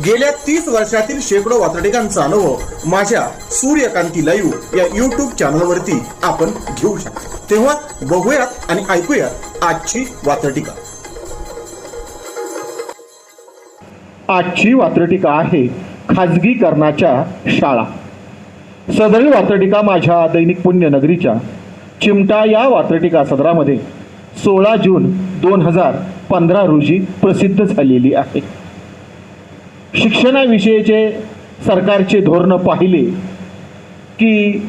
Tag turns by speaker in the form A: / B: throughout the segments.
A: गेल्या तीस वर्षातील शेकडो वातडिकांचा अनुभव माझ्या सूर्यकांती लाईव्ह या युट्यूब चॅनलवरती आपण घेऊ शकतो. तेव्हा बघूयात आणि ऐकूयात आजची वातडिका
B: आजची वात्रटिका आहे खाजगीकरणाच्या शाळा. सदरी वात्रटिका माझ्या दैनिक पुण्यनगरीच्या चिमटा या वात्रटिका सदरामध्ये सोळा जून दोन हजार पंधरा रोजी प्रसिद्ध झालेली आहे. शिक्षणाविषयीचे सरकारचे धोरणं पाहिले की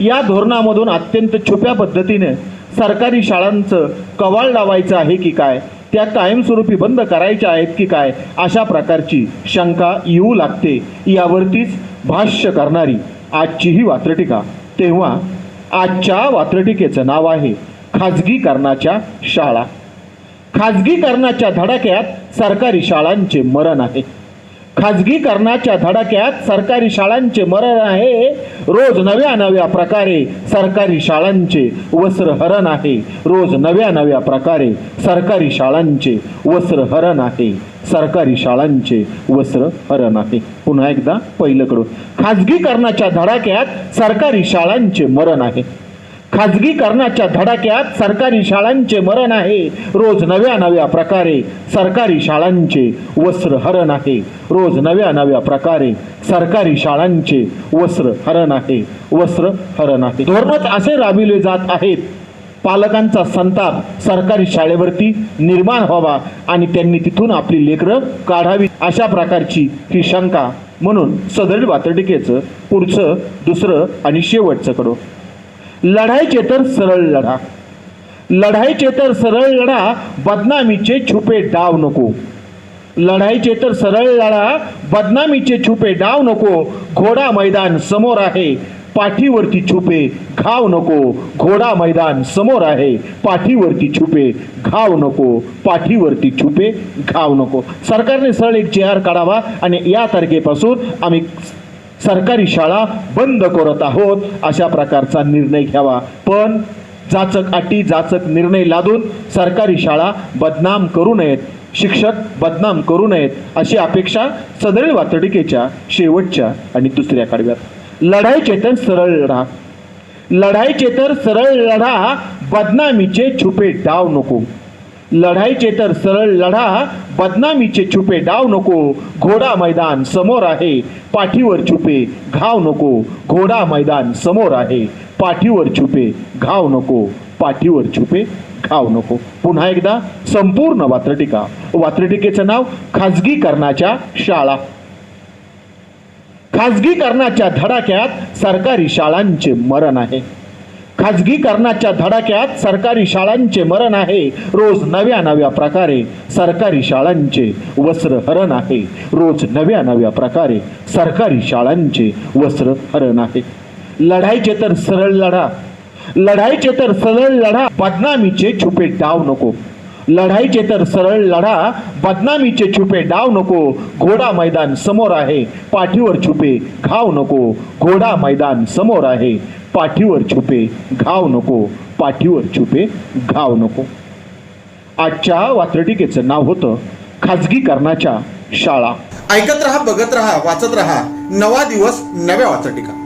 B: या धोरणामधून अत्यंत छुप्या पद्धतीने सरकारी शाळांचं कवाळ लावायचं आहे की काय? त्या कायमस्वरूपी बंद करायच्या आहेत की काय? अशा प्रकारची शंका येऊ लागते. यावरतीच भाष्य करणारी आजची ही वात्रटिका. तेव्हा आजच्या वात्रटिकेचं नाव आहे खाजगीकरणाच्या शाळा. खाजगीकरणाच्या धडाक्यात सरकारी शाळांचे मरण आहे. खाजगीकरणाच्या धडाक्यात सरकारी शाळांचे मरण आहे. रोज नव्या नव्या प्रकारे सरकारी शाळांचे वस्त्रहरण आहे. रोज नव्या नव्या प्रकारे सरकारी शाळांचे वस्त्रहरण आहे. सरकारी शाळांचे वस्त्र हरण आहे. पुन्हा एकदा पहिलं कडून. खाजगीकरणाच्या धडाक्यात सरकारी शाळांचे मरण आहे. खाजगीकरणाच्या धडाक्यात सरकारी शाळांचे मरण आहे. रोज नव्या नव्या प्रकारे सरकारी शाळांचे वस्त्र हरण आहे. रोज नव्या नव्या प्रकारे सरकारी शाळांचे वस्त्र हरण आहे. वस्त्र हरण आहे. धोरणच असे राबविले जात आहेत. पालकांचा संताप सरकारी शाळेवरती निर्माण व्हावा आणि त्यांनी तिथून आपली लेकरं काढावी अशा प्रकारची ही शंका म्हणून सदरील वातडिकेचं पुढचं दुसरं आणि शेवटचं कडू. लढाईचे तर सरळ लढा. लढाईचे तर सरळ लढा बदनामीचे छुपे डाव नको. लढाईचे तर सरळ लढा बदनामीचे छुपे डाव नको. घोडा मैदान समोर आहे पाठीवरती छुपे घाव नको. घोडा मैदान समोर आहे पाठीवरती छुपे घाव नको. पाठीवरती छुपे घाव नको. सरकारने सरळ एक जे काढावा आणि या तारखेपासून आम्ही सरकारी शाळा बंद करत आहोत अशा प्रकारचा निर्णय घ्यावा. पण जाचक अटी जाचक निर्णय लादून सरकारी शाळा बदनाम करू नयेत शिक्षक बदनाम करू नयेत अशी अपेक्षा सदरील वातडिकेच्या शेवटच्या आणि दुसऱ्या कडव्यात. लढाई चेतन सरळ लढा. लढाई चेतन सरळ लढा बदनामीचे छुपे डाव नको. लढाईचे तर सरळ लढा बदनामीचे छुपे डाव नको. घोडा मैदान समोर आहे पाठीवर छुपे घाव नको. घोडा मैदान समोर आहे पाठीवर छुपे घाव नको. पाठीवर छुपे घाव नको. पुन्हा एकदा संपूर्ण वात्रटिका. वात्रटिकेचं नाव खाजगीकरणाच्या शाळा. खाजगीकरणाच्या धडाक्यात सरकारी शाळांचे मरण आहे. खाजगीकरणाच्या धडाक्यात सरकारी शाळांचे मरण आहे. रोज नव्या नव्या प्रकारे सरकारी शाळांचे वस्त्रहरण आहे. रोज नव्या नव्या प्रकारे सरकारी शाळांचे वस्त्रहरण आहे. लढाईचे तर सरळ लढा. लढाईचे तर सरळ लढा. बदनामीचे छुपे डाव नको. लढाईचे तर सरळ लढा बदनामीचे छुपे डाव नको घोडा मैदान समोर आहे पाठीवर छुपे घाव नको घोडा मैदान समोर आहे पाठीवर छुपे घाव नको पाठीवर छुपे घाव नको. आजच्या वात्रटिकेचं नाव होतं खाजगीकरणाच्या शाळा.
A: ऐकत रहा बघत रहा वाचत रहा. नवा दिवस नव्या वाचटिका